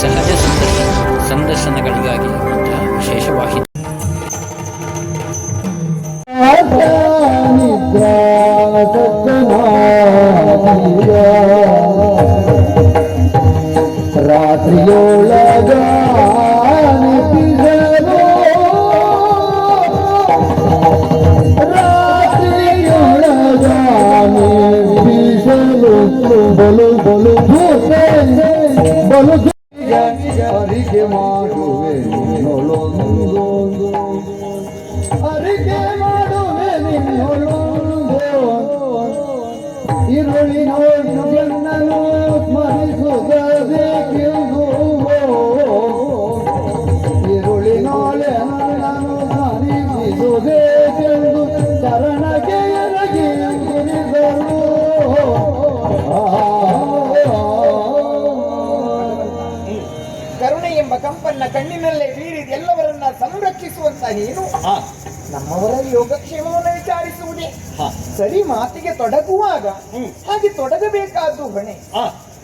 ಸಹಜ ಸಂದರ್ಶನ ಸಂದರ್ಶನಗಳಿಗಾಗಿ ಮಾತ್ರ ವಿಶೇಷವಾಹಿನಿ ರಾತ್ರಿಯೊಳಗ ಬಲು ಬಲು ಬಲು Te mago en no lo dudo ಎಂಬ ಕಂಪನ್ನ ಕಣ್ಣಿನಲ್ಲೇ ಬೀರಿದ ಎಲ್ಲವರನ್ನ ಸಂರಕ್ಷಿಸುವಂತ ನೀನು. ನಮ್ಮವರ ಯೋಗಕ್ಷೇಮವನ್ನು ವಿಚಾರಿಸುವುದೇ. ಸರಿ ಮಾತಿಗೆ ತೊಡಗುವಾಗ ಹಾಗೆ ತೊಡಗಬೇಕಾದ್ದು ಹೊಣೆ.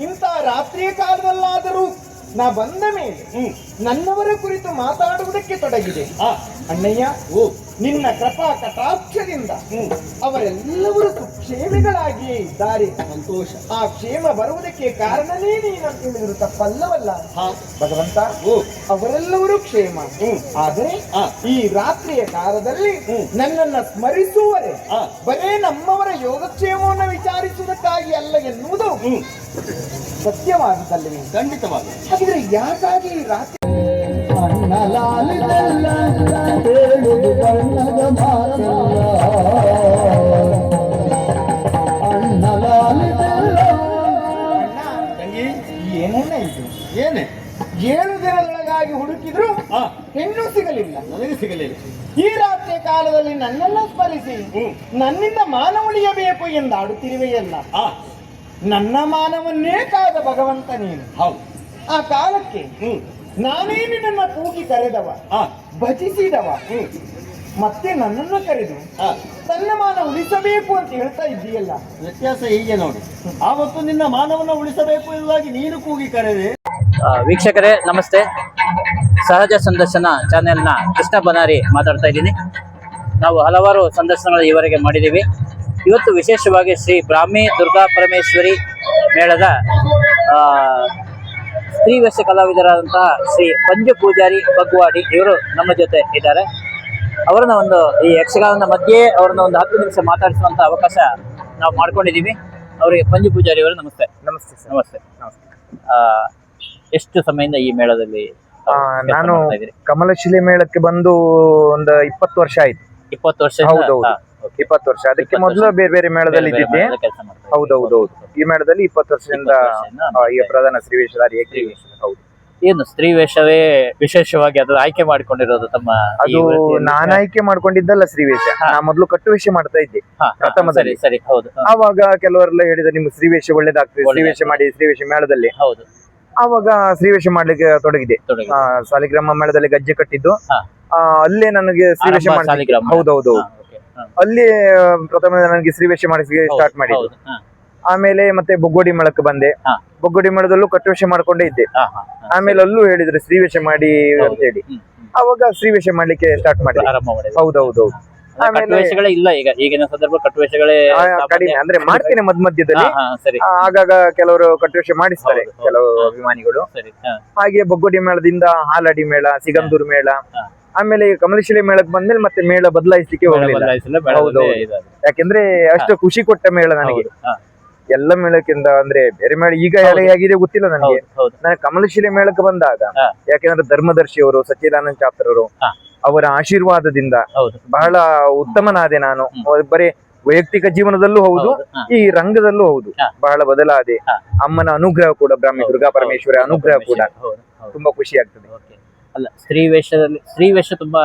ಇಂಥ ರಾತ್ರಿಯ ಕಾಲದಲ್ಲಾದರೂ ನಾ ಬಂದ ಮೇಲೆ ನನ್ನವರ ಕುರಿತು ಮಾತಾಡುವುದಕ್ಕೆ ತೊಡಗಿದೆ. ಅಣ್ಣಯ್ಯ ಓ. ನಿನ್ನ ಕೃಪಾ ಕಟಾಕ್ಷದಿಂದ ಅವರೆಲ್ಲವರು ಸುಕ್ಷೇಮಿಗಳಾಗಿಯೇ ಇದ್ದಾರೆ. ಸಂತೋಷ. ಆ ಕ್ಷೇಮ ಬರುವುದಕ್ಕೆ ಕಾರಣನೇ ನೀನು ಹೇಳಿದ್ರು ತಪ್ಪಲ್ಲವಲ್ಲ ಭಗವಂತ ಓ. ಅವರೆಲ್ಲರೂ ಕ್ಷೇಮ. ಆದರೆ ಈ ರಾತ್ರಿಯ ಕಾಲದಲ್ಲಿ ನನ್ನನ್ನ ಸ್ಮರಿಸುವರೆ ಬರೇ ನಮ್ಮವರ ಯೋಗಕ್ಷೇಮವನ್ನು ವಿಚಾರಿಸುವುದಕ್ಕಾಗಿ ಅಲ್ಲ ಎನ್ನುವುದು ಸತ್ಯವಾಗುತ್ತಲ್ಲವೇ ಖಂಡಿತವಾಗಿ ಹಾಗಿದ್ರೆ ಯಾಕಾಗಿ ಈ ರಾತ್ರಿ ಅಣ್ಣಲಾಲಿದಲ್ಲ ಹೇಳುವುದು ಬಣ್ಣದ ಮಾತಲ್ಲ ಅಣ್ಣಲಾಲಿದಲ್ಲ ತಂಗಿ ಏನನ್ನ ಇದು? ಏನೇ? ಏಳು ದಿನದೊಳಗಾಗಿ ಹುಡುಕಿದ್ರು ಹೆಣ್ಣು ಸಿಗಲಿಲ್ಲ. ನನಗೆ ಸಿಗಲಿಲ್ಲ. ಈ ರಾತ್ರಿಯ ಕಾಲದಲ್ಲಿ ನನ್ನೆಲ್ಲ ಸ್ಮರಿಸಿ ನನ್ನಿಂದ ಮಾನ ಉಳಿಯಬೇಕು ಎಂದಾಡುತ್ತಿರುವೆಯಲ್ಲ ನನ್ನ ಮಾನವನ್ನೇ ಕಾದ ಭಗವಂತ ನೀನು. ಹೌದು. ಆ ಕಾಲಕ್ಕೆ ನಾನೇ ನಿನ್ನ ಕೂಗಿ ಕರೆದವ? ಭಜಿಸಿದವ? ಮತ್ತೆ ನನ್ನನ್ನು ಕರೆದು ತನ್ನ ಮಾನ ಉಳಿಸಬೇಕು ಅಂತ ಹೇಳ್ತಾ ಇದ್ದೀಯಲ್ಲ? ವ್ಯತ್ಯಾಸ ಹೀಗೆ ನೋಡಿ. ಆವತ್ತು ನಿನ್ನ ಮಾನವನ್ನ ಉಳಿಸಬೇಕು ಎಂಬುದಾಗಿ ನೀನು ಕೂಗಿ ಕರೆದೆ. ವೀಕ್ಷಕರೇ ನಮಸ್ತೆ. ಸಹಜ ಸಂದರ್ಶನ ಚಾನೆಲ್ನ ಕೃಷ್ಣ ಬನಾರಿ ಮಾತಾಡ್ತಾ ಇದ್ದೀನಿ. ನಾವು ಹಲವಾರು ಸಂದರ್ಶನಗಳು ಈವರೆಗೆ ಮಾಡಿದ್ದೀವಿ. ಇವತ್ತು ವಿಶೇಷವಾಗಿ ಶ್ರೀ ಬ್ರಾಹ್ಮಿ ದುರ್ಗಾ ಪರಮೇಶ್ವರಿ ಮೇಳದ ಆ, ಸ್ತ್ರೀ ವೇಷ ಕಲಾವಿದರಾದಂತಹ ಶ್ರೀ ಪಂಜು ಪೂಜಾರಿ ಬಗ್ವಾಡಿ ಇವರು ನಮ್ಮ ಜೊತೆ ಇದ್ದಾರೆ. ಅವರನ್ನ ಒಂದು ಈ ಯಕ್ಷಗಾನದ ಮಧ್ಯೆ ಅವ್ರನ್ನ ಒಂದು ಹತ್ತು ನಿಮಿಷ ಮಾತಾಡಿಸುವಂತ ಅವಕಾಶ ನಾವು ಮಾಡ್ಕೊಂಡಿದೀವಿ ಅವರಿಗೆ ಪಂಜು ಪೂಜಾರಿ ಅವರು ನಮಸ್ತೆ. ನಮಸ್ತೆ ಸರ್. ನಮಸ್ತೆ. ಆ, ಎಷ್ಟು ಸಮಯದಿಂದ ಈ ಮೇಳದಲ್ಲಿ ತಾವು ಆ, ಕೆಲ್ಸ ನಾನು ಮಾಡ್ತಾ ಇದ್ದೀರಿ? ಕಮಲಶಿಲೆ ಮೇಳಕ್ಕೆ ಬಂದು ಒಂದು ಇಪ್ಪತ್ತು ವರ್ಷ ಆಯ್ತು. ಇಪ್ಪತ್ತು ವರ್ಷ ಹೌದೌದು. ಇಪ್ಪತ್ತು ವರ್ಷ. ಅದಕ್ಕೆ ಮೊದಲು ಬೇರೆ ಬೇರೆ ಮೇಳದಲ್ಲಿ ಇದ್ದಿದ್ದೆ. ಹೌದೌದೌದು ಈ ಮೇಳದಲ್ಲಿ ಇಪ್ಪತ್ತು ವರ್ಷದಿಂದ ಈ ಪ್ರಧಾನ ಶ್ರೀ ಸ್ತ್ರೀ ಹೌದು. ಏನು ಸ್ತ್ರೀ ವೇಷವೇ ವಿಶೇಷವಾಗಿ ಅದು ಆಯ್ಕೆ ಮಾಡಿಕೊಂಡಿರೋದು ತಮ್ಮ ಅದು? ನಾನು ಆಯ್ಕೆ ಮಾಡ್ಕೊಂಡಿದ್ದಲ್ಲ ಶ್ರೀವೇಶ ನಾ ಮೊದಲು ಕಟ್ಟುವೇಷ ಮಾಡ್ತಾ ಇದ್ದೆ ಪ್ರಥಮ ಸರಿ ಸರಿ ಹೌದು ಆವಾಗ ಕೆಲವರೆಲ್ಲ ಹೇಳಿದ ನಿಮ್ಗೆ ಶ್ರೀವೇಶ ಒಳ್ಳೇದಾಗ್ತದೆ ಸ್ತ್ರೀ ಮಾಡಿ ಶ್ರೀವೇಶ ಮೇಳದಲ್ಲಿ. ಹೌದು. ಆವಾಗ ಶ್ರೀವೇಶ ಮಾಡ್ಲಿಕ್ಕೆ ತೊಡಗಿದೆ ಸಾಲಿಗ್ರಾಮ ಮೇಳದಲ್ಲಿ ಗಜ್ಜೆ ಕಟ್ಟಿದ್ದು. ಅಲ್ಲೇ ನನಗೆ ಸ್ತ್ರೀ ವೇಷ. ಹೌದೌದು. ಅಲ್ಲಿ ಪ್ರಥಮ ನನಗೆ ಶ್ರೀವೇಶ ಮಾಡಿಸಿ ಸ್ಟಾರ್ಟ್ ಮಾಡಿದ್ದು. ಆಮೇಲೆ ಮತ್ತೆ ಬೊಗ್ಗೋಡಿ ಮೇಳಕ್ಕೆ ಬಂದೆ. ಬೊಗ್ಗೋಡಿ ಮೇಳದಲ್ಲೂ ಕಟ್ಟುವೇಷ ಮಾಡ್ಕೊಂಡೇ ಇದ್ದೆ. ಆಮೇಲೆ ಅಲ್ಲೂ ಹೇಳಿದ್ರು ಶ್ರೀವೇಷ ಮಾಡಿ ಅಂತ ಹೇಳಿ. ಅವಾಗ ಶ್ರೀವೇಷ ಮಾಡ್ಲಿಕ್ಕೆ ಸ್ಟಾರ್ಟ್ ಮಾಡಿದೆ. ಹೌದೌದೌದು ಕಟ್ಟುವೇಷಗಳೇ ಇಲ್ಲ ಈಗ. ಈಗಿನ ಸಂದರ್ಭ ಕಟ್ಟುವೇಷಗಳೇ ಆ, ಸಾಮಾನ್ಯ. ಕಡಿಮೆ. ಅಂದ್ರೆ ಮಾಡ್ತೇನೆ ಮಧ್ಯ ಮಧ್ಯದಲ್ಲಿ ಆಗಾಗ ಕೆಲವರು ಕಟ್ಟುವೇಶ ಮಾಡಿಸ್ತಾರೆ. ಕೆಲವು. ಅಭಿಮಾನಿಗಳು. ಹಾಗೆ ಬೊಗ್ಗೋಡಿ ಮೇಳದಿಂದ ಹಾಲಡಿ ಮೇಳ ಸಿಗಂದೂರು ಮೇಳ ಹಾ. ಈ ಕಮಲಶಿಲೆ ಮೇಳಕ್ಕೆ ಬಂದ್ಮೇಲೆ ಮತ್ತೆ ಮೇಳ ಬದಲಾಯಿಸಲಿಕ್ಕೆ ಹೋಗಲಿಲ್ಲ. ಹೌದು. ಯಾಕೆಂದ್ರೆ ಅಷ್ಟು ಖುಷಿ ಕೊಟ್ಟ ಮೇಳ ನನಗೆ. ಎಲ್ಲ ಮೇಳಕ್ಕಿಂತ ಅಂದ್ರೆ ಬೇರೆ ಮೇಳ ಈಗ ಹೌದು. ಹೇಗಿದೆ ಗೊತ್ತಿಲ್ಲ ನನಗೆ. ನಾನು ಕಮಲಶಿಲೆ ಮೇಳಕ್ಕೆ ಬಂದಾಗ. ಯಾಕೆಂದ್ರೆ ಧರ್ಮದರ್ಶಿ ಅವರು ಸಚ್ಚಿದಾನಂದ ಹಾ. ಅವರ ಆಶೀರ್ವಾದದಿಂದ ಬಹಳ ಉತ್ತಮನಾದೆ ನಾನು. ಬರೀ ವೈಯಕ್ತಿಕ ಜೀವನದಲ್ಲೂ ಹೌದು ಈ ರಂಗದಲ್ಲೂ ಹೌದು. ಬಹಳ ಬದಲಾದೆ. ಅಮ್ಮನ ಅನುಗ್ರಹ ಕೂಡ ಬ್ರಾಹ್ಮಿ ದುರ್ಗಾ ಪರಮೇಶ್ವರ ಅನುಗ್ರಹ ಕೂಡ. ತುಂಬಾ ಖುಷಿ ಆಗ್ತದೆ. ಅಲ್ಲ ಸ್ತ್ರೀ ವೇಷದಲ್ಲಿ ಸ್ತ್ರೀ ವೇಷ ತುಂಬಾ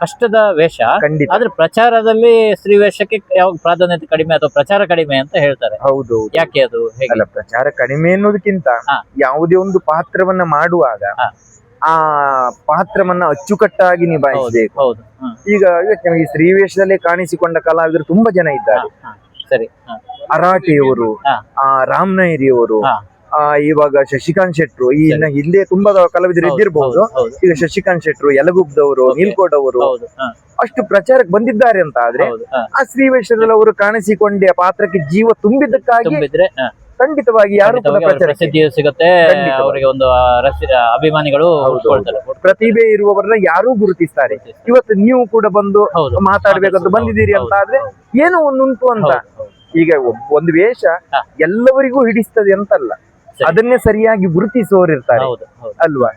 ಕಷ್ಟದ ವೇಷ ಖಂಡಿತ ಆದ್ರೆ ಪ್ರಚಾರದಲ್ಲಿ ಸ್ತ್ರೀ ವೇಷಕ್ಕೆ ಯಾವ ಪ್ರಾಧಾನ್ಯತೆ ಕಡಿಮೆ ಅಥವಾ ಪ್ರಚಾರ ಕಡಿಮೆ ಅಂತ ಹೇಳ್ತಾರೆ ಹೌದು. ಯಾಕೆ ಅದು ಹೇಗೆ ಅಲ್ಲ ಪ್ರಚಾರ ಕಡಿಮೆ ಅನ್ನೋದಕ್ಕಿಂತ ಹಾ. ಯಾವುದೇ ಒಂದು ಪಾತ್ರವನ್ನ ಮಾಡುವಾಗ ಹಾ. ಆ ಪಾತ್ರವನ್ನ ಅಚ್ಚುಕಟ್ಟಾಗಿ ನಿಭಾಯಿಸಬೇಕು ಹೌದು ಹ್ಮ್. ಈಗ ಇವತ್ತು ಸ್ತ್ರೀ ವೇಷದಲ್ಲಿ ಕಾಣಿಸಿಕೊಂಡ ಕಲಾವಿದರು ತುಂಬಾ ಜನ ಹಾ, ಇದ್ದಾರೆ ಹಾ. ಸರಿ ಹಾ, ಅರಾಟೆಯವರು ಹಾ. ಆ ರಾಮನೈರಿಯವರು ಹಾ. ಆ, ಇವಾಗ ಶಶಿಕಾಂತ್ ಶೆಟ್ರು ಈ ಹಿಂದೆ ತುಂಬಾ ಕಲಾವಿದರು ಹೌದು, ಇದ್ದಿರಬಹುದು ಹೌದು, ಹೌದು. ಈಗ ಶಶಿಕಾಂತ್ ಶೆಟ್ರು ಯಲಗುಬ್ದವರು ನೀಲ್ಕೋಡ್ ನೀಲ್ಕೋಟ್ ಅವರು ಅಷ್ಟು ಪ್ರಚಾರಕ್ಕೆ ಬಂದಿದ್ದಾರೆ ಅಂತ ಆದ್ರೆ. ಆ ಶ್ರೀವೇಶ್ವರಲ್ಲಿ ಅವರು ಕಾಣಿಸಿಕೊಂಡೆ ಪಾತ್ರಕ್ಕೆ ಜೀವ ತುಂಬಿದ್ದಕ್ಕಾಗಿ ಖಂಡಿತವಾಗಿ ಯಾರು ಪ್ರಸಿದ್ಧಿ ಸಿಗುತ್ತೆ ಅವರಿಗೆ ಒಂದು ಅಭಿಮಾನಿಗಳು ಪ್ರತಿಭೆ ಇರುವವರನ್ನ ಯಾರು ಗುರುತಿಸ್ತಾರೆ. ಇವತ್ತು ನೀವು ಕೂಡ ಬಂದು ಮಾತಾಡ್ಬೇಕಂತ ಬಂದಿದ್ದೀರಿ ಅಂತ ಆದ್ರೆ. ಏನೋ ಒಂದುಂಟು ಅಂತ. ಈಗ ಒಂದು ವೇಷ ಎಲ್ಲವರಿಗೂ ಹಿಡಿಸ್ತದೆ ಅಂತಲ್ಲ. ಅದನ್ನೇ ಸರಿಯಾಗಿ ಗುರುತಿಸುವವರಿರ್ತಾರೆ. ಅಲ್ವಾ?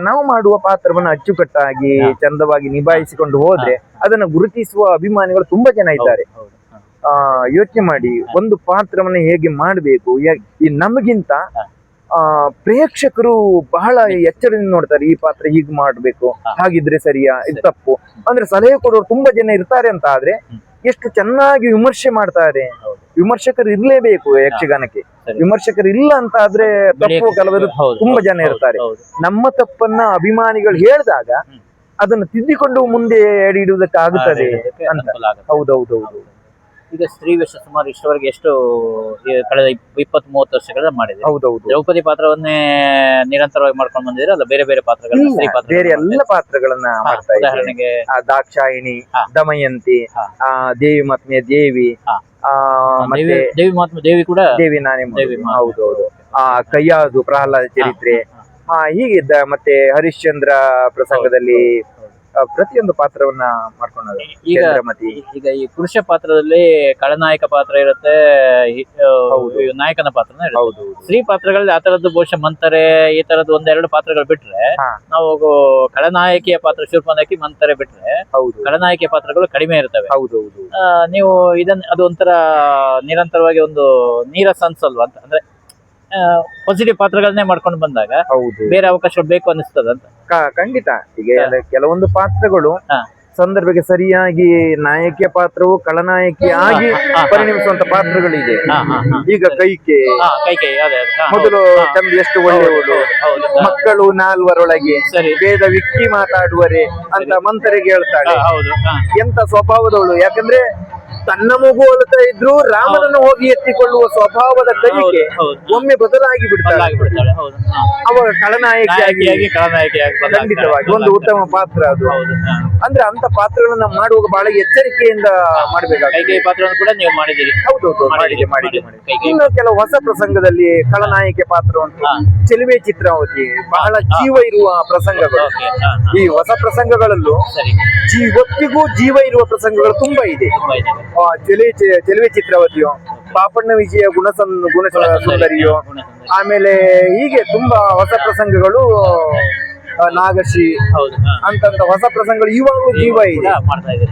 ನಾವು ಮಾಡುವ ಪಾತ್ರವನ್ನ ಅಚ್ಚುಕಟ್ಟಾಗಿ ಚಂದವಾಗಿ ನಿಭಾಯಿಸಿಕೊಂಡು ಹೋದ್ರೆ ಅದನ್ನ ಗುರುತಿಸುವ ಅಭಿಮಾನಿಗಳು ತುಂಬಾ ಜನ ಇದ್ದಾರೆ. ಆ ಯೋಚನೆ ಮಾಡಿ ಒಂದು ಪಾತ್ರವನ್ನ ಹೇಗೆ ಮಾಡಬೇಕು? ಈ ನಮಗಿಂತ ಆ ಪ್ರೇಕ್ಷಕರು ಬಹಳ ಎಚ್ಚರದಿಂದ ನೋಡ್ತಾರೆ ಈ ಪಾತ್ರ ಹೀಗ್ ಮಾಡ್ಬೇಕು ಹಾಗಿದ್ರೆ ಸರಿಯಾ? ಇದು ತಪ್ಪು. ಅಂದ್ರೆ ಸಲಹೆ ಕೊಡೋರು ತುಂಬಾ ಜನ ಇರ್ತಾರೆ ಅಂತ ಆದ್ರೆ ಎಷ್ಟು ಚೆನ್ನಾಗಿ ವಿಮರ್ಶೆ ಮಾಡ್ತಾರೆ. ವಿಮರ್ಶಕರು ಇರ್ಲೇಬೇಕು ಯಕ್ಷಗಾನಕ್ಕೆ. ವಿಮರ್ಶಕರು ಇಲ್ಲ ಅಂತ ಆದ್ರೆ ತಪ್ಪು ಕೆಲವರು ತುಂಬಾ ಜನ ಇರ್ತಾರೆ ನಮ್ಮ ತಪ್ಪನ್ನ ಅಭಿಮಾನಿಗಳು ಹೇಳಿದಾಗ. ಅದನ್ನು ತಿದ್ದಿಕೊಂಡು ಮುಂದೆ ಎಡೆ ಇಡುವುದಕ್ಕೆ ಆಗುತ್ತದೆ ಅಂತ. ಹೌದೌದೌದು ಈಗ ಸ್ತ್ರೀ ವೇಷ ಸುಮಾರು ಇಷ್ಟವರೆಗೆ ಎಷ್ಟು ಈ ಕಳೆದ ಇಪ್ಪತ್ತು ಮೂವತ್ತು ವರ್ಷಗಳ ಮಾಡಿದೆ. ಹೌದೌದು. ದ್ರೌಪದಿ ಪಾತ್ರವನ್ನೇ ನಿರಂತರವಾಗಿ ಮಾಡ್ಕೊಂಡು ಬಂದಿದ್ರೆ ಅಲ್ಲ ಬೇರೆ ಬೇರೆ ಪಾತ್ರಗಳನ್ನ ಸ್ತ್ರೀ ಪಾತ್ರ ಬೇರೆ ಎಲ್ಲ ಪಾತ್ರಗಳನ್ನ ಮಾಡ್ತಾ ಉದಾಹರಣೆಗೆ ಆ ದಾಕ್ಷಾಯಿಣಿ ಹಾ. ದಮಯಂತಿ ಹಾ. ಆ ದೇವಿ ಮಾತ್ಮೆ ದೇವಿ ಹಾ. ಆ ಮತ್ತೆ ದೇವಿ ಮಾತ್ಮೆ ದೇವಿ ಕೂಡ ದೇವಿ ನಾನೇ ದೇವಿ. ಹೌದೌದು. ಆ ಕೈಯಾದು ಪ್ರಹ್ಲಾದ ಚರಿತ್ರೆ. ಹಾ, ಹೀಗಿದ್ದ ಮತ್ತೆ ಹರಿಶ್ಚಂದ್ರ ಪ್ರಸಂಗದಲ್ಲಿ ಪ್ರತಿಯೊಂದು ಪಾತ್ರವನ್ನ ಮಾಡ್ಕೊಂಡದ್ದು ಈಗ ಈಗ ಈ ಪುರುಷ ಪಾತ್ರದಲ್ಲಿ ಖಳನಾಯಕ ಪಾತ್ರ ಇರುತ್ತೆ ಹೌದು. ನಾಯಕನ ಪಾತ್ರನ ಇರುತ್ತೆ. ಹೌದು ಸ್ತ್ರೀ ಪಾತ್ರಗಳಲ್ಲಿ ಆ ತರದ್ದು ಬಹುಶಃ ಮಂತರೆ ಈ ತರದ್ದು ಒಂದೆರಡು ಪಾತ್ರಗಳು ಬಿಟ್ರೆ ನಾವು ಖಳನಾಯಕಿಯ ಪಾತ್ರ ಶೂರ್ಪನಾಯಕಿ ಮಂತರೆ ಬಿಟ್ರೆ ಹೌದು. ಖಳನಾಯಕಿಯ ಪಾತ್ರಗಳು ಕಡಿಮೆ ಇರ್ತವೆ. ಹೌದು ಆ, ನೀವು ಇದನ್ನ ಅದು ಒಂಥರ ನಿರಂತರವಾಗಿ ಒಂದು ನೀರಸ ಅನ್ಸಲ್ವಾ ಅಂತ ಅಂದ್ರೆ ಪಾಸಿಟಿವ್ ಪಾತ್ರಗಳನ್ನೇ ಮಾಡ್ಕೊಂಡು ಬಂದಾಗ ಹೌದು ಬೇರೆ ಅವಕಾಶ ಬೇಕು ಅನಿಸ್ತದ ಅಂತ ಕ- ಖಂಡಿತ ಈಗ ಕೆಲವೊಂದು ಪಾತ್ರಗಳು ಹಾ. ಸಂದರ್ಭಕ್ಕೆ ಸರಿಯಾಗಿ ನಾಯಕಿಯ ಪಾತ್ರವು ಖಳನಾಯಕಿ ಆಗಿ ಹಾ, ಹಾ, ಹಾ. ಪರಿಣಮಿಸುವಂತ ಪಾತ್ರಗಳಿದೆ ಹಾ, ಹಾ, ಹಾ. ಈಗ ಕೈಕೆ ಹಾ ಕೈ ಕೈ ಅದೇ ಅದೇ. ಹಾ, ಮೊದಲು ಹೌದು. ಹಾ. ಚಂದ ಎಷ್ಟು ಒಳ್ಳೆಯವಳು ಹೌದು. ಮಕ್ಕಳು ನಾಲ್ವರೊಳಗೆ ಸರಿ ವೇದ ವಿಕ್ಕಿ ಮಾತಾಡುವರೆ ಅಂತ ಮಂತ್ರಿಗೆ ಹೇಳ್ತಾಳೆ ಹಾ, ಹೌದು ಹಾ. ಎಂತ ಸ್ವಭಾವದವಳು ಯಾಕಂದ್ರೆ ತನ್ನ ಮಗು ಅಳ್ತಾ ಇದ್ರು ರಾಮನನ್ನು ಹೋಗಿ ಎತ್ತಿಕೊಳ್ಳುವ ಸ್ವಭಾವದ ಕೈಗೆ ಒಮ್ಮೆ ಬದಲಾಗಿ ಬಿಡ್ತಾಳೆ. ಬದಲಾಗಿ ಬಿಡ್ತಾಳೆ ಹೌದು. ಹಾ. ಅವಾಗ ಖಳನಾಯಕಿಯಾಗಿ ನಾಯಕಿಯಾಗಿ ಖಂಡಿತವಾಗಿ ಒಂದು ಉತ್ತಮ ಪಾತ್ರ ಅದು. ಹೌದು ಅಂದ್ರೆ ಅಂತ ಪಾತ್ರಗಳನ್ನ ಮಾಡುವಾಗ ಬಹಳ ಎಚ್ಚರಿಕೆಯಿಂದ ಮಾಡಬೇಕಾಗುತ್ತೆ ಪಾತ್ರವನ್ನು ಕೂಡ ನೀವು ಮಾಡಿದಿರಿ ಹೌದೌದು ಮಾಡಿದೆ ಮಾಡಿದೆ ಮಾಡಿದೆ. ಕೈ ಕೈ ಇನ್ನು ಕೆಲವು ಹೊಸ ಪ್ರಸಂಗದಲ್ಲಿ ಖಳನಾಯಕಿ ಪಾತ್ರ ಉಂಟು. ಚೆಲುವೆ ಚಿತ್ರಾವತಿ ಬಹಳ ಜೀವ ಇರುವ ಪ್ರಸಂಗಗಳು. ಈ ಹೊಸ ಪ್ರಸಂಗಗಳಲ್ಲೂ ಜೀವತ್ತಿಗೂ ಜೀವ ಇರುವ ಪ್ರಸಂಗಗಳು ತುಂಬಾ ಇದೆ. ಆ, ಚೆಲುವೆ ಚೆ- ಚೆಲುವೆ ಪಾಪಣ್ಣ ವಿಜಯ ಗುಣಸನ್ ಗುಣ ಸುಂದರಿಯು. ಆಮೇಲೆ ಹೀಗೆ ತುಂಬಾ ಹೊಸ ಪ್ರಸಂಗಗಳು ಆ, ಅಂತ ಹೌದು ಅಂತಂತ ಹೊಸ ಪ್ರಸಂಗಗಳು ಇವಾಗಲೂ ಜೀವ ಇದೆ.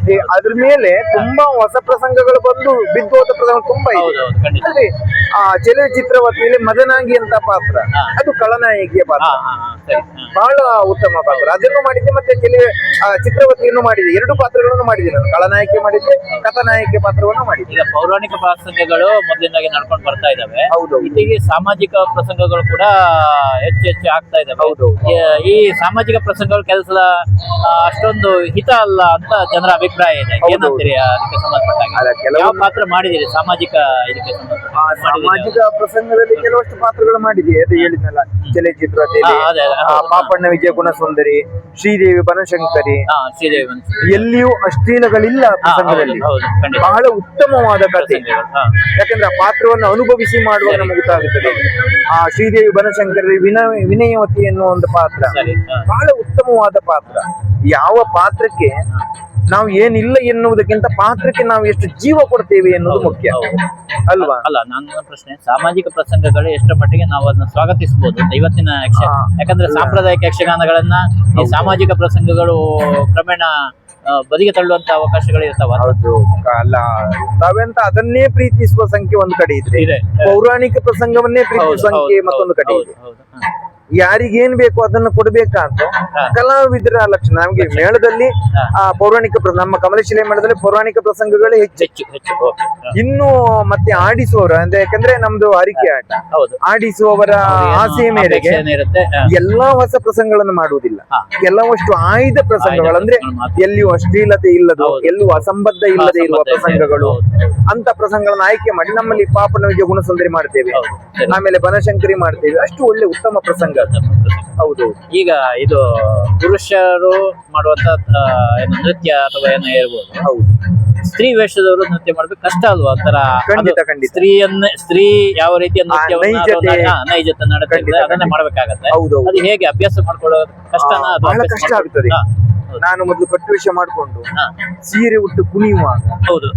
ಏ, ಅದ್ರ ಮೇಲೆ ತುಂಬಾ ಹೊಸ ಪ್ರಸಂಗಗಳು ಬಂದು ಬಿದ್ದೋದ ಪ್ರಸಂಗ ತುಂಬಾ ಇದೆ. ಹೌದು ಹೌದು ಅಲ್ರಿ ಆ ಚಲನಚಿತ್ರ ಮೇಲೆ ಮದನಾಗಿ ಅಂತ ಪಾತ್ರ. ಅದು ಖಳನಾಯಕಿಯ ಪಾತ್ರ. ಬಹಳ ಉತ್ತಮ ಪಾತ್ರ. ಅದನ್ನು ಮಾಡಿದ್ದೆ ಮತ್ತೆ ಚೆಲುವೆ ಆ, ಚಿತ್ರವತಿಯನ್ನು ಮಾಡಿದೆ. ಎರಡು ಪಾತ್ರಗಳನ್ನು ಮಾಡಿದೆ ನಾನು. ಖಳನಾಯಕಿ ಮಾಡಿದ್ದೆ ಕಥನಾಯಕಿ ಪಾತ್ರವನ್ನು ಮಾಡಿದ್ದೆ ಈಗ ಪೌರಾಣಿಕ ಪ್ರಸಂಗಗಳು ಮೊದಲಿನಾಗಿ ನಡ್ಕೊಂಡು ಬರ್ತಾ ಇದಾವೆ. ಹೌದು ಇತ್ತೀಗೆ ಸಾಮಾಜಿಕ ಪ್ರಸಂಗಗಳು ಕೂಡ ಹೆಚ್ಚು ಹೆಚ್ಚು ಆಗ್ತಾ ಇದಾವೆ. ಹೌದು. ಈ ಸಾಮಾಜಿಕ ಪ್ರಸಂಗಗಳು ಕೆಲಸದ ಅಷ್ಟೊಂದು ಹಿತ ಅಲ್ಲ ಅಂತ ಜನರ ಅಭಿಪ್ರಾಯ ಇದೆ. ಏನಂತೀರಿ ಅದಕ್ಕೆ ಯಾವ ಪಾತ್ರ ಮಾಡಿದಿರಿ ಸಾಮಾಜಿಕ ಇದಕ್ಕೆ ಸಂಬಂಧಪಟ್ಟ ಸಾಮಾಜಿಕ ಪ್ರಸಂಗದಲ್ಲಿ ಕೆಲವಷ್ಟು ಪಾತ್ರಗಳು ಮಾಡಿದೆ ಅದು ಹೇಳಿದ್ನಲ್ಲ ಚಲನಚಿತ್ರ ಪಾಪಣ್ಣ ವಿಜಯ ಗುಣಸುಂದರಿ ಶ್ರೀದೇವಿ ಬನಶಂಕರಿ. ಎಲ್ಲಿಯೂ ಅಶ್ಲೀಲಗಳಿಲ್ಲ ಪ್ರಸಂಗದಲ್ಲಿ. ಬಹಳ ಉತ್ತಮವಾದ ಕಥೆ. ಯಾಕಂದ್ರೆ ಆ ಪಾತ್ರವನ್ನು ಅನುಭವಿಸಿ ಮಾಡುವ ನಮಗೆ ಗೊತ್ತಾಗುತ್ತದೆ. ಆ ಶ್ರೀದೇವಿ ಬನಶಂಕರಿ ವಿನ ವಿನಯವತಿ ಎನ್ನುವ ಒಂದು ಪಾತ್ರ. ಬಹಳ ಉತ್ತಮವಾದ ಪಾತ್ರ. ಯಾವ ಪಾತ್ರಕ್ಕೆ ನಾವು ಏನಿಲ್ಲ ಎನ್ನುವುದಕ್ಕಿಂತ ಪಾತ್ರಕ್ಕೆ ನಾವು ಎಷ್ಟು ಜೀವ ಕೊಡ್ತೇವೆ ಎನ್ನುವುದು ಮುಖ್ಯ. ಅಲ್ವಾ? ಅಲ್ಲ ನನ್ನ ಪ್ರಶ್ನೆ. ಸಾಮಾಜಿಕ ಪ್ರಸಂಗಗಳು ಎಷ್ಟರ ಮಟ್ಟಿಗೆ ನಾವು ಅದನ್ನ ಸ್ವಾಗತಿಸಬಹುದು ಇವತ್ತಿನ. ಯಾಕಂದ್ರೆ ಸಾಂಪ್ರದಾಯಿಕ ಯಕ್ಷಗಾನಗಳನ್ನ ಈ ಸಾಮಾಜಿಕ ಪ್ರಸಂಗಗಳು ಕ್ರಮೇಣ ಬದಿಗೆ ತಳ್ಳುವಂತ ಅವಕಾಶಗಳು ಇರ್ತಾವ. ಹೌದು. ಅಲ್ಲ ತಾವೆಂತ ಅದನ್ನೇ ಪ್ರೀತಿಸುವ ಸಂಖ್ಯೆ ಒಂದು ಕಡೆ ಇದ್ರೆ ಇದೆ. ಪೌರಾಣಿಕ ಪ್ರಸಂಗವನ್ನೇ ಪ್ರೀತಿಸುವ ಸಂಖ್ಯೆ ಮತ್ತೊಂದು ಕಡೆ ಇದೆ. ಯಾರಿಗೇನ್ ಬೇಕು ಅದನ್ನು ಕೊಡಬೇಕಂತ ಕಲಾವಿದರ ಲಕ್ಷಣ. ನಮ್ಗೆ ಮೇಳದಲ್ಲಿ ಆ ಪೌರಾಣಿಕ ನಮ್ಮ ಕಮಲಶಿಲೆ ಮೇಳದಲ್ಲಿ ಪೌರಾಣಿಕ ಪ್ರಸಂಗಗಳೇ ಹೆಚ್ಚು. ಇನ್ನು ಮತ್ತೆ ಆಡಿಸುವವರು ಅಂದ್ರೆ ಯಾಕಂದ್ರೆ ನಮ್ದು ಹರಿಕೆ ಆಟ. ಆಡಿಸುವವರ ಆಸೆ ಮೇರೆಗೆ ಎಲ್ಲಾ ಹೊಸ ಪ್ರಸಂಗಗಳನ್ನು ಮಾಡುವುದಿಲ್ಲ. ಕೆಲವಷ್ಟು ಆಯ್ದ ಪ್ರಸಂಗಗಳು ಅಂದ್ರೆ. ಎಲ್ಲಿಯೂ ಅಶ್ಲೀಲತೆ ಇಲ್ಲದು. ಎಲ್ಲೂ ಅಸಂಬದ್ಧ ಇಲ್ಲದೆ ಇರುವ ಪ್ರಸಂಗಗಳು. ಅಂತ ಪ್ರಸಂಗಗಳನ್ನು ಆಯ್ಕೆ ಮಾಡಿ ನಮ್ಮಲ್ಲಿ ಪಾಪನ ವಿಜಯ ಗುಣಸುಂದರಿ ಮಾಡ್ತೇವೆ. ಆಮೇಲೆ ಬನಶಂಕರಿ ಮಾಡ್ತೇವೆ. ಅಷ್ಟು ಒಳ್ಳೆ ಉತ್ತಮ ಪ್ರಸಂಗ. ಹೌದು ಈಗ ಇದು ಪುರುಷರು ಮಾಡುವಂತ ಏನು ನೃತ್ಯ ಅಥವಾ ಏನೋ ಇರ್ಬೋದು ಹೌದು ಸ್ತ್ರೀ ವೇಷದವರು ನೃತ್ಯ ಮಾಡ್ಬೇಕು ಕಷ್ಟ ಅಲ್ವಾ ಒಂಥರ ಖಂಡಿತ, ಖಂಡಿತ. ಸ್ತ್ರೀಯನ್ನ ಸ್ತ್ರೀ ಯಾವ ರೀತಿಯ ನೃತ್ಯವನ್ನ ನೈಜತೆ. ಖಂಡಿತ, ಅದನ್ನೇ ಖಂಡಿತ. ಮಾಡ್ಬೇಕಾಗತ್ತೆ ಹೌದು, ಹೌದು. ಅದು ಹೇಗೆ ಅಭ್ಯಾಸ ಮಾಡ್ಕೊಳ್ಳೋದು ಕಷ್ಟನಾ ಅಥವಾ ಬಹಳ ಅಭ್ಯಾಸ ಕಷ್ಟ ಮಾಡ್ಕೊಳ್ಳೋದು? ಆಗ್ತದೆ. ನಾನು ಮೊದಲು ಕಟ್ಟುವೇಷ ಮಾಡ್ಕೊಂಡು ಹಾ, ಸೀರೆ ಉಟ್ಟು ಕುಣಿಯುವಾಗ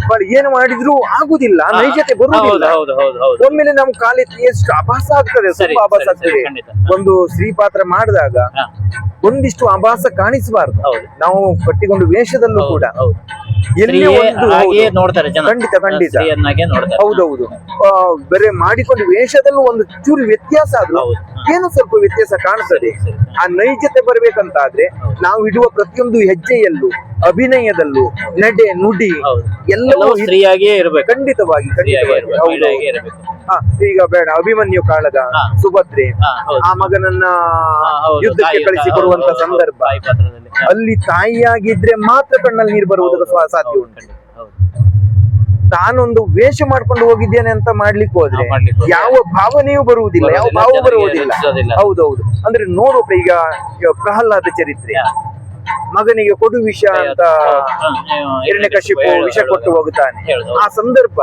ಬಟ್ ಏನು ಮಾಡಿದ್ರು ಆಗುದಿಲ್ಲ ನೈಜತೆ ಬರುವುದಿಲ್ಲ. ಒಮ್ಮೆಲೆ ನಮ್ ಕಾಲಿ ಎಷ್ಟು ಅಭಾಸ ಆಗ್ತದೆ ಸ್ವಲ್ಪ ಅಭಾಸ ಆಗ್ತದೆ. ಒಂದು ಸ್ತ್ರೀ ಪಾತ್ರ ಮಾಡಿದಾಗ ಒಂದಿಷ್ಟು ಅಭಾಸ ಕಾಣಿಸಬಾರ್ದು. ನಾವು ಕಟ್ಟಿಕೊಂಡು ವೇಷದಲ್ಲೂ ಕೂಡ. ನೋಡ್ತಾರೆ ಖಂಡಿತ, ಖಂಡಿತ. ಹೌದೌದು ಬರೇ ಮಾಡಿಕೊಂಡು ವೇಷದಲ್ಲೂ ಒಂದು ಚೂರು ವ್ಯತ್ಯಾಸ ಆದ್ರೂ. ಏನು ಸ್ವಲ್ಪ ವ್ಯತ್ಯಾಸ ಕಾಣಿಸ್ತದೆ. ಆ ನೈಜತೆ ಬರ್ಬೇಕಂತಾದ್ರೆ ನಾವು ಇಡುವ ಪ್ರತಿಯೊಂದು ಹೆಜ್ಜೆಯಲ್ಲೂ ಅಭಿನಯದಲ್ಲೂ ನಡೆ ನುಡಿ ಎಲ್ಲವೂ ಸ್ತ್ರೀಯಾಗಿಯೇ ಇರ್ಬೇಕು. ಖಂಡಿತವಾಗಿ ಖಂಡಿತವಾಗಿ. ಇರ್ಬೇಕು ಹಾ, ಈಗ ಬೇಡ ಅಭಿಮನ್ಯು ಕಾಳದ ಸುಭದ್ರೆ ಆ ಮಗನನ್ನ ಯುದ್ಧಕ್ಕೆ ಕಳಿಸಿ ಕೊಡುವಂತ ಸಂದರ್ಭ. ಅಲ್ಲಿ ತಾಯಿಯಾಗಿದ್ರೆ ಮಾತ್ರ ಕಣ್ಣಲ್ಲಿ ನೀರು ಬರುವುದಕ್ಕೆ ಸಾಧ್ಯ ಉಂಟು. ತಾನೊಂದು ವೇಷ ಮಾಡ್ಕೊಂಡು ಹೋಗಿದ್ದೇನೆ ಅಂತ ಮಾಡ್ಲಿಕ್ಕೆ ಹೋದ್ರೆ ಯಾವ ಭಾವನೆಯೂ ಬರುವುದಿಲ್ಲ ಯಾವ ಭಾವ ಬರುವುದಿಲ್ಲ. ಹೌದೌದು. ಅಂದ್ರೆ ನೋಡುವ ಈಗ ಪ್ರಹ್ಲಾದ ಚರಿತ್ರೆ. ಮಗನಿಗೆ ಕೊಡು ವಿಷ ಅಂತ ಎರಡನೇ ಕಶಿಪು ಹಿರಣ್ಯಕಶಿಪು ವಿಷ ಕೊಟ್ಟು ಹೋಗುತ್ತಾನೆ. ಆ ಸಂದರ್ಭ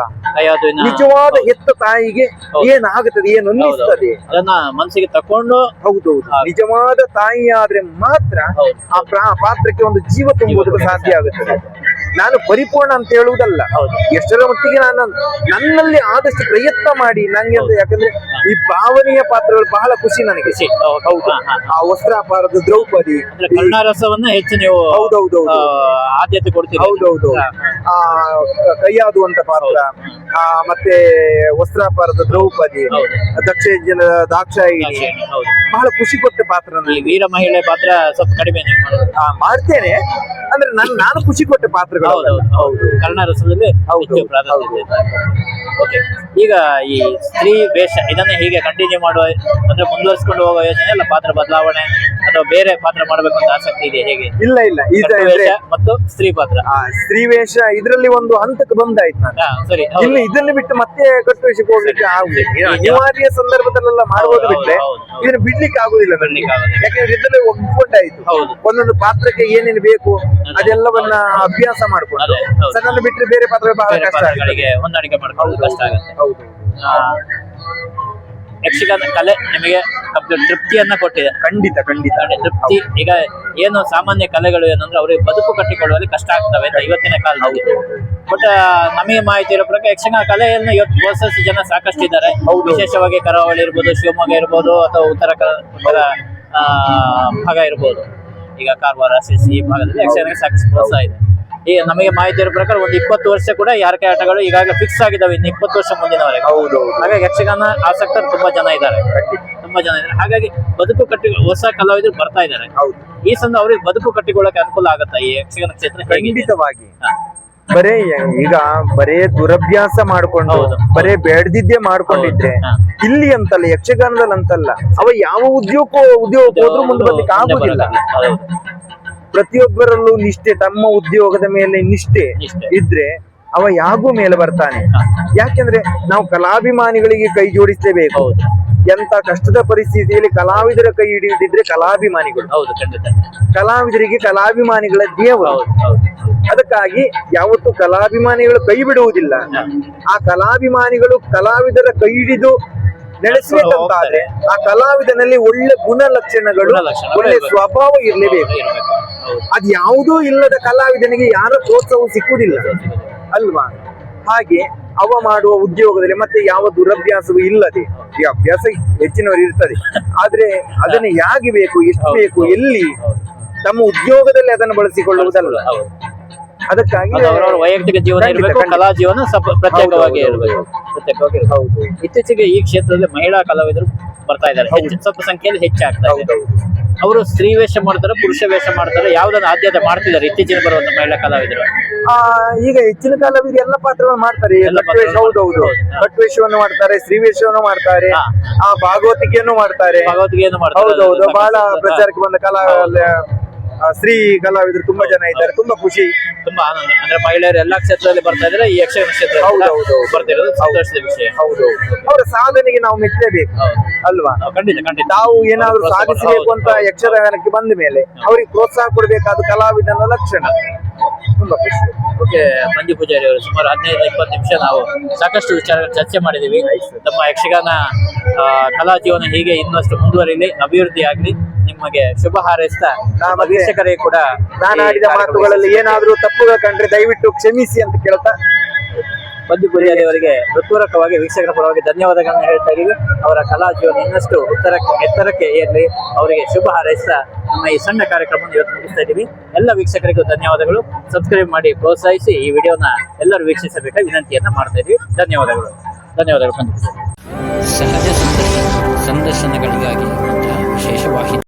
ನಿಜವಾದ ಎತ್ತ ತಾಯಿಗೆ. ಏನಾಗುತ್ತದೆ ಏನು. ಅನ್ನಿಸ್ತದೆ? ಅದನ್ನ ಮನಸ್ಸಿಗೆ ತಕೊಂಡು ಹೌದೌದು ಹೌದು. ನಿಜವಾದ ತಾಯಿ ಆದ್ರೆ ಮಾತ್ರ ಆ ಪಾತ್ರಕ್ಕೆ ಒಂದು ಜೀವ ತುಂಬುವುದಕ್ಕೆ ಸಾಧ್ಯ ಆಗುತ್ತದೆ. ನಾನು ಪರಿಪೂರ್ಣ ಅಂತ ಹೇಳುವುದಲ್ಲ. ಹೌದು. ಎಷ್ಟರ ಮಟ್ಟಿಗೆ ನಾನು ನನ್ನಲ್ಲಿ ಆದಷ್ಟು ಪ್ರಯತ್ನ ಮಾಡಿ ನಂಗೆ ಅಂತ ಯಾಕಂದ್ರೆ ಈ ಭಾವನೆಯ ಪಾತ್ರಗಳು ಬಹಳ ಖುಷಿ ನನಗೆ. ಹೌದು. ಆ ವಸ್ತ್ರಾಪಾರದ ದ್ರೌಪದಿ. ಅಂದ್ರೆ ಕರ್ಣರಸವನ್ನ ಹೆಚ್ಚು ನೀವು ಹೌದೌದು ಆ, ಆದ್ಯತೆ ಕೊಡ್ತೀವಿ ಹೌದೌದು. ಆ ಕೈಯಾದುವಂತ ಪಾತ್ರ. ಆ ಮತ್ತೆ ವಸ್ತ್ರಾಪಾರದ ದ್ರೌಪದಿ ದಕ್ಷಿಣ ದಾಕ್ಷಾಯಿಣಿ. ಬಹಳ ಖುಷಿ ಕೊಟ್ಟ ಪಾತ್ರ ನನಗೆ. ವೀರ ಮಹಿಳೆ ಪಾತ್ರ ಸ್ವಲ್ಪ ಕಡಿಮೆ ಮಾಡ್ತೇನೆ. ಅಂದ್ರೆ ನನ್ ನಾನು ಖುಷಿ ಕೊಟ್ಟ ಪಾತ್ರಗಳು ಹೌದು ಅವೆಲ್ಲ. ಹೌದು. ಕನ್ನಡ ರಸದಲ್ಲಿ ಹೆಚ್ಚು ಪ್ರಾಧಾನ್ಯತೆ ಇದೆ. ಓಕೆ ಈಗ ಈ ಸ್ತ್ರೀ ವೇಷ ಇದನ್ನ ಹೀಗೆ ಕಂಟಿನ್ಯೂ ಮಾಡುವ ಅಂದ್ರೆ ಮುಂದುವರಿಸಿಕೊಂಡು ಹೋಗುವ ಯೋಚನೆ ಅಲ್ಲ ಪಾತ್ರ ಬದಲಾವಣೆ ಅಥವಾ ಬೇರೆ ಪಾತ್ರ ಮಾಡಬೇಕು ಅಂತ ಆಸಕ್ತಿ ಇದೆ ಹೇಗೆ? ಇಲ್ಲ ಇಲ್ಲ. ಈಗ ವೇಷ ಮತ್ತು ಸ್ತ್ರೀ ಪಾತ್ರ. ಸ್ತ್ರೀ ವೇಷ ಇದರಲ್ಲಿ ಒಂದು ಹಂತಕ್ಕೆ ಬಂದಾಯ್ತು ನಾನು. ಸರಿ. ಇಲ್ಲಿ ಇದನ್ನು ಬಿಟ್ಟು ಮತ್ತೆ ಕಟ್ಟು ವೇಷಕ್ಕೆ ಹೋಗ್ಲಿಕ್ಕೆ ಆಗುದಿಲ್ಲ. ಅನಿವಾರ್ಯ ಸಂದರ್ಭದಲ್ಲೆಲ್ಲ ಮಾಡುವುದು ಬಿಟ್ಟರೆ ಬಿಟ್ರೆ. ಇದನ್ನು ಬಿಡ್ಲಿಕ್ಕೆ ಆಗುದಿಲ್ಲ ನನಗೆ. ಯಾಕಂದ್ರೆ ಇದರಲ್ಲಿ ಹೌದು. ಒಂದೊಂದು ಪಾತ್ರಕ್ಕೆ ಏನೇನು ಬೇಕು ಅದೆಲ್ಲವನ್ನ ಅಭ್ಯಾಸ ಮಾಡ್ಕೊಂಡು. ಸಣ್ಣ ಬಿಟ್ರೆ ಬೇರೆ ಪಾತ್ರ ಬಹಳ ಕಷ್ಟ ಆಗುತ್ತೆ ಪಾತ್ರಗಳಿಗೆ ಹೊಂದಾಣಿಕೆ ಮಾಡ್ಕೊಳ್ಳೋದು ಕಷ್ಟ ಆಗುತ್ತೆ. ಹೌದು ಆ, ಯಕ್ಷಗಾನ ಕಲೆ ನಿಮಗೆ ತೃಪ್ತಿಯನ್ನ ಕೊಟ್ಟಿದೆ. ಖಂಡಿತ ಖಂಡಿತ. ತೃಪ್ತಿ ಈಗ ಏನು ಸಾಮಾನ್ಯ ಕಲೆಗಳು ಏನಂದ್ರೆ ಅವರಿಗೆ ಬದುಕು ಕಟ್ಟಿಕೊಳ್ಳುವಲ್ಲಿ ಕಷ್ಟ ಆಗ್ತವೆ ಅಂತ ಇವತ್ತಿನ ಕಾಲದಲ್ಲಿ. ಬಟ್ ನಮಗೆ ಮಾಹಿತಿ ಇರೋ ಪ್ರಕಾರ ಯಕ್ಷಗಾನ ಕಲೆಯನ್ನು ಇವತ್ತು ಪ್ರೋತ್ಸಾಹಿಸಿ ಜನ ಸಾಕಷ್ಟು ಇದ್ದಾರೆ. ವಿಶೇಷವಾಗಿ ಕರಾವಳಿ ಇರ್ಬೋದು ಶಿವಮೊಗ್ಗ ಇರ್ಬೋದು ಅಥವಾ ಉತ್ತರ ಕರ್ನಾಟಕದ ಉತ್ತರ ಆ, ಭಾಗ ಇರ್ಬೋದು. ಈಗ ಕಾರವಾರ ಸಿಸಿ ಈ ಭಾಗದಲ್ಲಿ ಯಕ್ಷಗಾನಕ್ಕೆ ಸಾಕಷ್ಟು ಪ್ರೋತ್ಸಾಹ ಇದೆ. ಈಗ ನಮಗೆ ಮಾಹಿತಿ ಇರೋ ಪ್ರಕಾರ ಒಂದು ಇಪ್ಪತ್ತು ವರ್ಷ ಕೂಡ ಯಾರಕೆ ಆಟಗಳು ಈಗಾಗಲೇ ಫಿಕ್ಸ್ ಆಗಿದ್ದಾವೆ ಇನ್ನು ಇಪ್ಪತ್ತು ವರ್ಷ ಮುಂದಿನವರೆಗೆ. ಹೌದು ಹಾಗಾಗಿ ಯಕ್ಷಗಾನ ಆಸಕ್ತರು ತುಂಬಾ ಜನ ಇದ್ದಾರೆ. ತುಂಬಾ ಜನ ಇದ್ದಾರೆ. ಹಾಗಾಗಿ ಬದುಕು ಕಟ್ಟಿ ಹೊಸ ಕಲಾವಿದರು ಬರ್ತಾ ಇದ್ದಾರೆ. ಹೌದು. ಈ ಸಂದ ಅವ್ರಿಗೆ ಬದುಕು ಕಟ್ಟಿಕೊಳ್ಳಕ್ಕೆ ಅನುಕೂಲ ಆಗುತ್ತಾ ಈ ಯಕ್ಷಗಾನ ಕ್ಷೇತ್ರ? ಖಂಡಿತವಾಗಿ. ಬರೇ ಈಗ ಬರೇ ದುರಭ್ಯಾಸ ಮಾಡ್ಕೊಂಡು ಹೌದು. ಬರೇ ಬೇಡದಿದ್ದೇ ಮಾಡ್ಕೊಂಡಿದ್ರೆ ಇಲ್ಲಿ ಅಂತಲ್ಲ ಯಕ್ಷಗಾನದಲ್ಲಿ ಅಂತಲ್ಲ ಅವ ಯಾವ ಉದ್ಯೋಗ ಉದ್ಯೋಗ ಹೋದ್ರೂ ಮುಂದೆ ಬರ್ಲಿಕ್ಕೆ ಆಗುದಿಲ್ಲ. ಪ್ರತಿಯೊಬ್ಬರಲ್ಲೂ ನಿಷ್ಠೆ ತಮ್ಮ ಉದ್ಯೋಗದ ಮೇಲೆ ನಿಷ್ಠೆ. ಇದ್ರೆ ಅವ ಯಾಗೂ ಮೇಲೆ ಬರ್ತಾನೆ. ಯಾಕೆಂದ್ರೆ ನಾವು ಕಲಾಭಿಮಾನಿಗಳಿಗೆ ಕೈ ಜೋಡಿಸಲೇಬೇಕು. ಎಂತ ಕಷ್ಟದ ಪರಿಸ್ಥಿತಿಯಲ್ಲಿ ಕಲಾವಿದರ ಕೈ ಹಿಡಿಯುತ್ತಿದ್ರೆ ಕಲಾಭಿಮಾನಿಗಳು. ಹೌದು ಖಂಡಿತ. ಕಲಾವಿದರಿಗೆ ಕಲಾಭಿಮಾನಿಗಳ ದೇವರು. ಹೌದು ಹೌದು ಅದಕ್ಕಾಗಿ ಯಾವತ್ತು ಕಲಾಭಿಮಾನಿಗಳು ಕೈ ಬಿಡುವುದಿಲ್ಲ. ಆ ಕಲಾಭಿಮಾನಿಗಳು ಕಲಾವಿದರ ಕೈ ಹಿಡಿದು ನಡೆಸಬೇಕಂತಾದ್ರೆ ಆ ಕಲಾವಿದನಲ್ಲಿ ಒಳ್ಳೆ ಗುಣಲಕ್ಷಣಗಳು ಒಳ್ಳೆ ಸ್ವಭಾವ ಇರಲೇಬೇಕು. ಅದ್ ಯಾವುದೂ ಇಲ್ಲದ ಕಲಾವಿದನಿಗೆ ಯಾರ ಪ್ರೋತ್ಸಾಹವು ಸಿಕ್ಕುವುದಿಲ್ಲ ಅಲ್ವಾ? ಹಾಗೆ ಅವ ಮಾಡುವ ಉದ್ಯೋಗದಲ್ಲಿ ಮತ್ತೆ ಯಾವ ದುರಭ್ಯಾಸವೂ ಇಲ್ಲದೆ ಈ ಅಭ್ಯಾಸ ಹೆಚ್ಚಿನವರು ಇರ್ತದೆ. ಆದ್ರೆ ಅದನ್ನು ಯಾಕೆ ಬೇಕು ಎಷ್ಟು ಬೇಕು ಎಲ್ಲಿ? ತಮ್ಮ ಉದ್ಯೋಗದಲ್ಲಿ ಅದನ್ನು ಬಳಸಿಕೊಳ್ಳುವುದಲ್ಲ. ಅದಕ್ಕಾಗಿ ಅದು ಅವರವರ ವೈಯಕ್ತಿಕ ಜೀವನ ಇರಬೇಕು ಕಲಾ ಜೀವನ ಪ್ರತ್ಯೇಕವಾಗಿ ಇರಬೇಕು. ಪ್ರತ್ಯೇಕವಾಗಿ ಹೌದು. ಇತ್ತೀಚೆಗೆ ಈ ಕ್ಷೇತ್ರದಲ್ಲಿ ಮಹಿಳಾ ಕಲಾವಿದರು ಬರ್ತಾ ಇದ್ದಾರೆ. ಸ್ವಲ್ಪ ಸಂಖ್ಯೆಯಲ್ಲಿ ಹೆಚ್ಚಾಗ್ತಾ ಇದೆ. ಅವರು ಸ್ತ್ರೀ ವೇಷ ಮಾಡ್ತಾರೆ ಪುರುಷ ವೇಷ ಮಾಡ್ತಾರೆ ಯಾವ್ದನ್ನ ಆದ್ಯತೆ ಮಾಡ್ತಿದ್ದಾರೆ ಇತ್ತೀಚಿನ ಬರುವಂತ ಮಹಿಳಾ ಕಲಾವಿದರು? ಈಗ ಹೆಚ್ಚಿನ ಕಲಾವಿದರು ಎಲ್ಲ ಪಾತ್ರಗಳು ಮಾಡ್ತಾರೆ. ಎಲ್ಲ ಹೌದು ಪಾತ್ರಗಳು ಹೌದೌದು ಮಾಡ್ತಾರೆ. ಕಟ್ವೇಷವನ್ನು ಮಾಡ್ತಾರೆ ಸ್ತ್ರೀವೇಷವನ್ನು ಮಾಡ್ತಾರೆ ಆ ಭಾಗವತಿಕೆಯನ್ನು ಮಾಡ್ತಾರೆ. ಭಾಗವತಿಕೆಯನ್ನು ಮಾಡ್ತಾರೆ. ಹೌದೌದು ಬಹಳ ಪ್ರಚಾರಕ್ಕೆ ಬಂದ ಕಲಾ ಸ್ತ್ರೀ ಕಲಾವಿದರು ತುಂಬಾ ಜನ ಇದ್ದಾರೆ ತುಂಬಾ ಖುಷಿ. ತುಂಬಾ ಆನಂದ. ಅಂದ್ರೆ ಮಹಿಳೆಯರು ಎಲ್ಲಾ ಕ್ಷೇತ್ರದಲ್ಲಿ ಬರ್ತಾ ಇದ್ರೆ ಈ ಯಕ್ಷಗಾನ ಕ್ಷೇತ್ರ ಹೌದೌದು. ಬರ್ತಿರೋದು ಸಂತೋಷದ ವಿಷಯ. ಹೌದು ಅವರ ಸಾಧನೆಗೆ ನಾವು ಮೆಚ್ಚಲೇಬೇಕು ಅಲ್ವಾ? ಖಂಡಿತ ಖಂಡಿತ. ನಾವು ಏನಾದ್ರೂ ಸಾಧಿಸಬೇಕು ಅಂತ ಹೌದು. ಯಕ್ಷಗಾನಕ್ಕೆ ಬಂದ ಮೇಲೆ ಅವರಿಗೆ ಪ್ರೋತ್ಸಾಹ ಕೊಡಬೇಕಾದ ಕಲಾವಿದನ ಲಕ್ಷಣ. ತುಂಬಾ ಖುಷಿ ಓಕೆ ಮಂಜು ಪೂಜಾರಿ ಅವರು ಸುಮಾರು ಹದಿನೈದು ಇಪ್ಪತ್ತು ನಿಮಿಷ ನಾವು ಸಾಕಷ್ಟು ವಿಚಾರಗಳ ಚರ್ಚೆ ಮಾಡಿದೀವಿ ನಮ್ಮ ಯಕ್ಷಗಾನ ಕಲಾ ಜೀವನ ಹೀಗೆ ಇನ್ನಷ್ಟು ಮುಂದುವರಿಲಿ ಅಭಿವೃದ್ಧಿ ಆಗಲಿ ನಿಮಗೆ ಶುಭ ಹಾರೈಸ್ತಾ ನಮ್ಮ ವೀಕ್ಷಕರಿಗೆ ಕೂಡ ನಾನು ಆಡಿದ ಮಾತುಗಳಲ್ಲಿ ಏನಾದ್ರೂ ತಪ್ಪುಗಳು ಕಂಡ್ರೆ ದಯವಿಟ್ಟು ಕ್ಷಮಿಸಿ ಅಂತ ಕೇಳ್ತಾ ಮಂಜು ಗುರಿಯಾದವರಿಗೆ ಅವರಿಗೆ ಹೃತ್ಪೂರ್ವಕವಾಗಿ ವೀಕ್ಷಕರ ಪರವಾಗಿ ಧನ್ಯವಾದಗಳನ್ನು ಹೇಳ್ತಾ ಇದ್ದೀವಿ. ಅವರ ಕಲಾ ಜೀವನ ಇನ್ನಷ್ಟು ಉತ್ತರಕ್ಕೆ, ಎತ್ತರಕ್ಕೆ ಏರಲಿ. ಅವರಿಗೆ ಶುಭ ಹಾರೈಸ್ತಾ ನಮ್ಮ ಈ ಸಣ್ಣ ಕಾರ್ಯಕ್ರಮವನ್ನು ಇವತ್ತು ಮುಗಿಸ್ತಾ ಇದ್ದೀವಿ. ಎಲ್ಲ ವೀಕ್ಷಕರಿಗೂ ಧನ್ಯವಾದಗಳು. ಸಬ್ಸ್ಕ್ರೈಬ್ ಮಾಡಿ, ಪ್ರೋತ್ಸಾಹಿಸಿ ಈ ವಿಡಿಯೋನ ಎಲ್ಲರೂ ವೀಕ್ಷಿಸಬೇಕಾಗಿ ವಿನಂತಿಯನ್ನು ಮಾಡ್ತಾ ಇದ್ದೀವಿ. ಧನ್ಯವಾದಗಳು. ಧನ್ಯವಾದಗಳು. ಸಂದರ್ಶನಗಳಿಗಾಗಿ ವಿಶೇಷವಾಗಿ